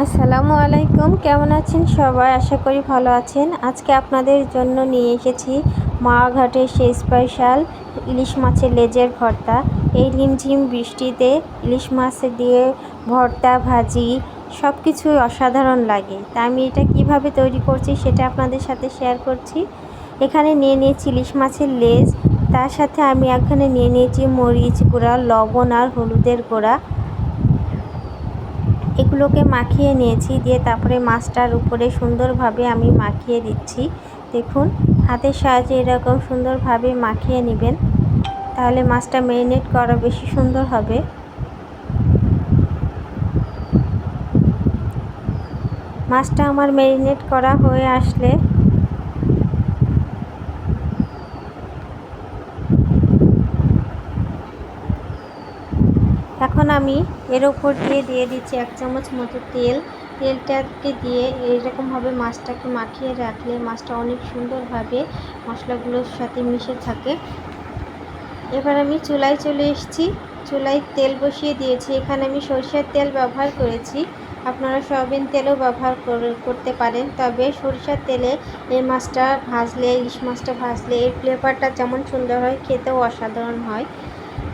আসসালামু আলাইকুম, কেমন আছেন সবাই? আশা করি ভালো আছেন। আজকে আপনাদের জন্য নিয়ে এসেছি মাঘাটের সেই স্পেশাল ইলিশ মাছের লেজের ভর্তা। এই রিমঝিম বৃষ্টিতে ইলিশ মাছ দিয়ে ভর্তা, ভাজি সব কিছুই অসাধারণ লাগে। তা আমি এটা কীভাবে তৈরি করছি সেটা আপনাদের সাথে শেয়ার করছি। এখানে নিয়ে নিয়েছি ইলিশ মাছের লেজ। তার সাথে আমি এখানে নিয়ে নিয়েছি মরিচ গুঁড়া, লবণ আর হলুদের গুঁড়া। এগুলোকে মাখিয়ে নিয়েছি, দিয়ে তারপরে মাছটার উপরে সুন্দরভাবে আমি মাখিয়ে দিচ্ছি। দেখুন, হাতের সাহায্যে এরকম সুন্দরভাবে মাখিয়ে নেবেন, তাহলে মাছটা ম্যারিনেট করা বেশি সুন্দর হবে। মাছটা আমার ম্যারিনেট করা হয়ে আসলে এখন আমি এর ওপর দিয়ে দিয়ে দিচ্ছি এক চামচ মতো তেল। তেলটাকে দিয়ে এরকমভাবে মাছটাকে মাখিয়ে রাখলে মাছটা অনেক সুন্দরভাবে মশলাগুলোর সাথে মিশে থাকে। এবার আমি চুলায় চলে এসেছি। চুলায় তেল বসিয়ে দিয়েছি। এখানে আমি সরষের তেল ব্যবহার করেছি। আপনারা সয়াবিন তেলও ব্যবহার করতে পারেন। তবে সরিষার তেলে এই মাছটা ভাজলে, ইলিশ মাছটা ভাজলে এর ফ্লেভারটা যেমন সুন্দর হয়, খেতেও অসাধারণ হয়।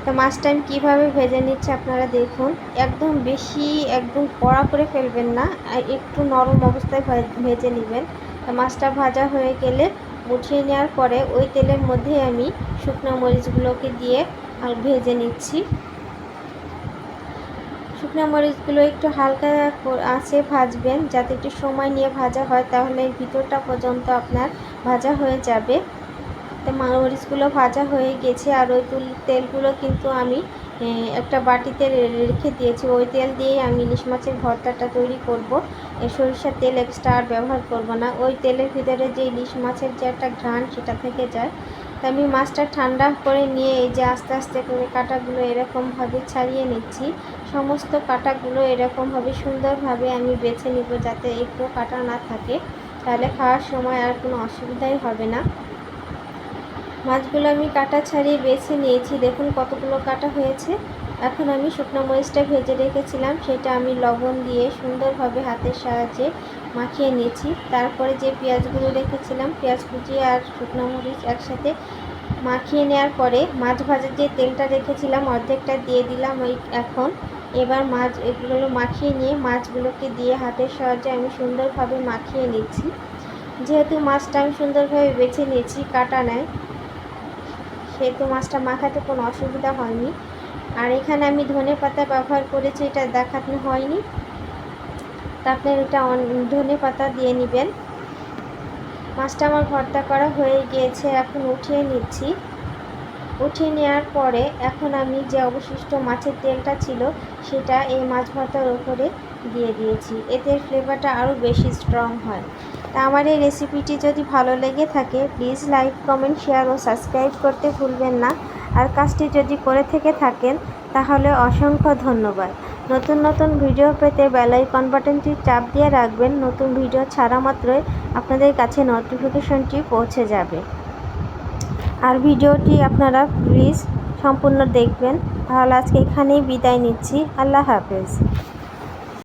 তো মাছটা আমি কীভাবে ভেজে নিচ্ছি আপনারা দেখুন। একদম বেশি, একদম কড়া করে ফেলবেন না একটু নরম অবস্থায় ভেজে নেবেন। তো মাছটা ভাজা হয়ে গেলে উঠিয়ে নেওয়ার পরে ওই তেলের মধ্যে আমি শুকনো মরিচগুলোকে দিয়ে ভেজে নিচ্ছি। শুকনো মরিচগুলো একটু হালকা আছে ভাজবেন। যাতে একটু সময় নিয়ে ভাজা হয়, তাহলে ভিতরটা পর্যন্ত আপনার ভাজা হয়ে যাবে। তো মরিচগুলো ভাজা হয়ে গেছে আর ওই তেলগুলো কিন্তু আমি একটা বাটিতে রেখে দিয়েছি। ওই তেল দিয়েই আমি ইলিশ মাছের ভর্তাটা তৈরি করব। সরিষার তেল এক্সট্রা আর ব্যবহার করব না। ওই তেলের ভিতরে যে ইলিশ মাছের যে একটা ঘ্রাণ সেটা থেকে যায়। তো আমি মাছটা ঠান্ডা করে নিয়ে এই যে আস্তে আস্তে করে কাটাগুলো এরকমভাবে ছাড়িয়ে নিচ্ছি। সমস্ত কাটাগুলো এরকমভাবে সুন্দরভাবে আমি বেছে নিব যাতে একটু কাটা না থাকে। তাহলে খাওয়ার সময় আর কোনো অসুবিধাই হবে না। মাছগুলো আমি কাটা ছাড়িয়ে বেছে নিয়েছি। দেখুন কতগুলো কাটা হয়েছে। এখন আমি শুকনো মরিচটা ভেজে রেখেছিলাম। সেটা আমি লবণ দিয়ে সুন্দরভাবে হাতের সাহায্যে মাখিয়ে নিয়েছি। তারপরে যে পেঁয়াজগুলো রেখেছিলাম, পেঁয়াজ কুচিয়ে আর শুকনো মরিচ একসাথে মাখিয়ে নেওয়ার পরে মাছ ভাজার যে তেলটা রেখেছিলাম, অর্ধেকটা দিয়ে দিলাম ওই এখন। এবার মাছ, এগুলো মাখিয়ে নিয়ে মাছগুলোকে দিয়ে হাতের সাহায্যে আমি সুন্দরভাবে মাখিয়ে নিচ্ছি। যেহেতু মাছটা আমি সুন্দরভাবে বেছে নিয়েছি, কাটা নেয় সেহেতু মাছটা মাখাতে কোনো অসুবিধা হয়নি। আর এখানে আমি ধনে পাতা ব্যবহার করেছি, এটা দেখানো হয়নি। তা আপনার এটা ধনে পাতা দিয়ে নেবেন। মাছটা আমার ভর্তা করা হয়ে গিয়েছে, এখন উঠিয়ে নিচ্ছি। উঠিয়ে নেওয়ার পরে এখন আমি যে অবশিষ্ট মাছের তেলটা ছিল, সেটা এই মাছ ভর্তার ওপরে দিয়ে দিয়েছি। এতে ফ্লেভারটা আরও বেশি স্ট্রং হয়। তা আমার এই রেসিপিটি যদি ভালো লেগে থাকে প্লিজ লাইক কমেন্ট শেয়ার ও সাবস্ক্রাইব করতে ভুলবেন না। আর কাজটি যদি করে থেকে থাকেন, তাহলে অসংখ্য ধন্যবাদ। নতুন নতুন ভিডিও পেতে বেলাইকন বাটনটি চাপ দিয়ে রাখবেন। নতুন ভিডিও ছাড়া মাত্রই আপনাদের কাছে নোটিফিকেশনটি পৌঁছে যাবে। আর ভিডিওটি আপনারা প্লিজ সম্পূর্ণ দেখবেন। তাহলে আজকে এখানেই বিদায় নিচ্ছি। আল্লাহ হাফেজ।